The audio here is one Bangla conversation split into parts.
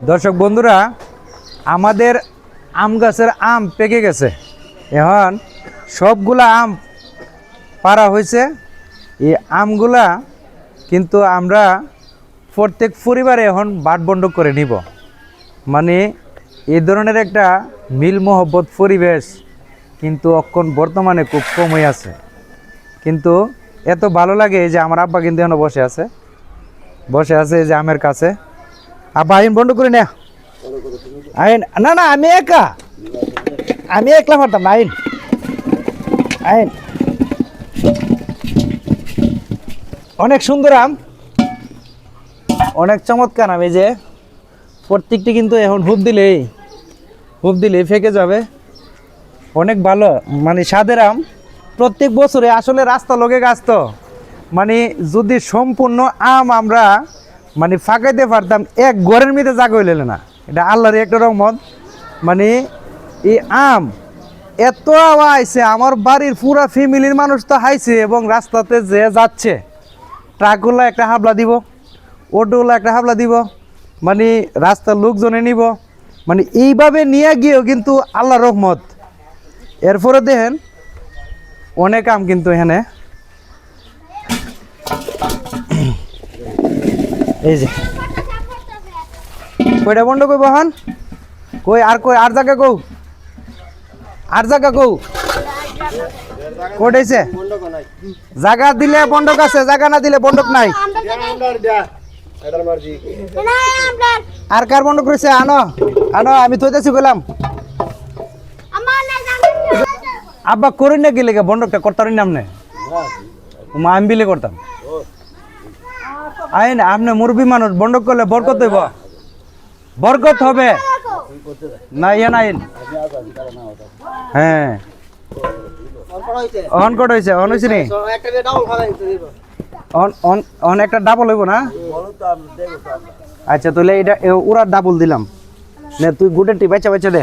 দর্শক বন্ধুরা, আমাদের আম গাছের আম পেকে গেছে। এখন সবগুলা আম পারা হয়েছে। এই আমগুলা কিন্তু আমরা প্রত্যেক পরিবারে এখন বাট বন্ড করে নিব। মানে এই ধরনের একটা মিল মহব্বত পরিবেশ কিন্তু অক্ষণ বর্তমানে খুব কম হয়ে আছে। কিন্তু এত ভালো লাগে যে আমার আব্বা কিন্তু এখনও বসে আছে। বসে আছে যে আমের কাছে। আব্বা, আইন বন্ধ করে নে। আইন, না না, আমি একা। আমি একলা পারতাম না, আইন। আইন। অনেক সুন্দর আম। অনেক চমৎকার আম যে প্রত্যেকটি কিন্তু এখন হুপ দিলেই হুপ দিলেই ফেকে যাবে। অনেক ভালো মানে স্বাদের আম। প্রত্যেক বছরে আসলে রাস্তা লোকে গাছ তো। মানে যদি সম্পূর্ণ আম আমরা মানে ফাঁকাইতে পারতাম, এক ঘরের মধ্যে জাগা হইলে না। এটা আল্লাহর একটা রহমত। মানে এই আম এত আইছে আমার বাড়ির পুরা ফ্যামিলির মানুষ তো হাইছে এবং রাস্তাতে যে যাচ্ছে ট্রাকগুলো একটা হাবলা দিব অটোগুলো একটা হাবলা দিব মানে রাস্তার লোকজনে নিব। মানে এইভাবে নিয়ে গিয়েও কিন্তু আল্লাহ রহমত। এরপরে দেখেন, অনেক আম কিন্তু এখানে এই যে। কইটা বন্ধ কই বহান কই, আর কই, আর জায়গা কৌ আর জায়গা কৌ কোটাইছে জায়গা দিলে বন্ধক আছে, জায়গা না দিলে বন্ধক নাই। আর কার বন্ধক রয়েছে আনো আনো, আমি থইতেছি বললাম আব্বা করি না গেলে বন্ধকটা করতারি নাম নে? মা আমি বিলে করতাম। আইন, আপনি মুরবি মানুষ, বন্ধক করলে বরকত হইব। বরকত হবে। না ইয়ে না, আইন। হ্যাঁ। অন কট হয়েছে অন হয়েছে নি? অন একটা ডাবল হইব না? আচ্ছা তাহলে এটা ওরা ডাবল দিলাম। নে, তুই গুটের টি বেচা বেচা দে।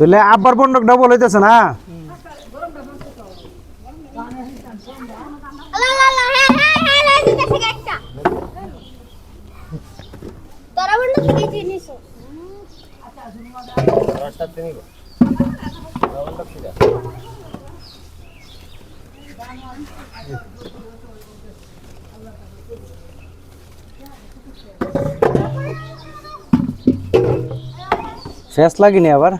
তাহলে আব্বার বন্ধক ডাবল হইতেছে না? শেষ লাগেনি আবার?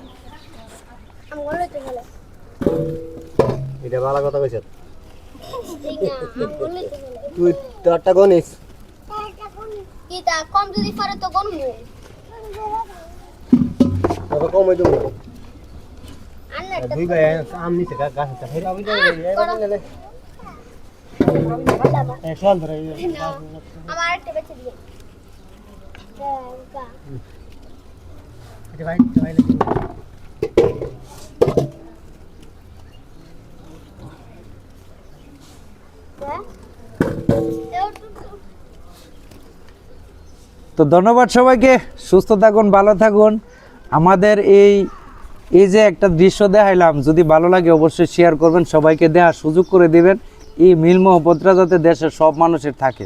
এটা ভালো কথা কইছ তুই তোরটা গনিস কম যদি পারে তো গনমু তবে কম হই দেবো দুই ভাই আম নিছে গাছ আছে হেরা ওই লে এ ধরে আমার একটা বেঁচে দিয়ে। এটা ভাই ভাই তো ধন্যবাদ সবাইকে, সুস্থ থাকুন, ভালো থাকুন। আমাদের এই এই যে একটা দৃশ্য দেখাইলাম, যদি ভালো লাগে অবশ্যই শেয়ার করবেন, সবাইকে দেওয়ার সুযোগ করে দিবেন। এই মিল মহপত্রা যাতে দেশের সব মানুষের থাকে।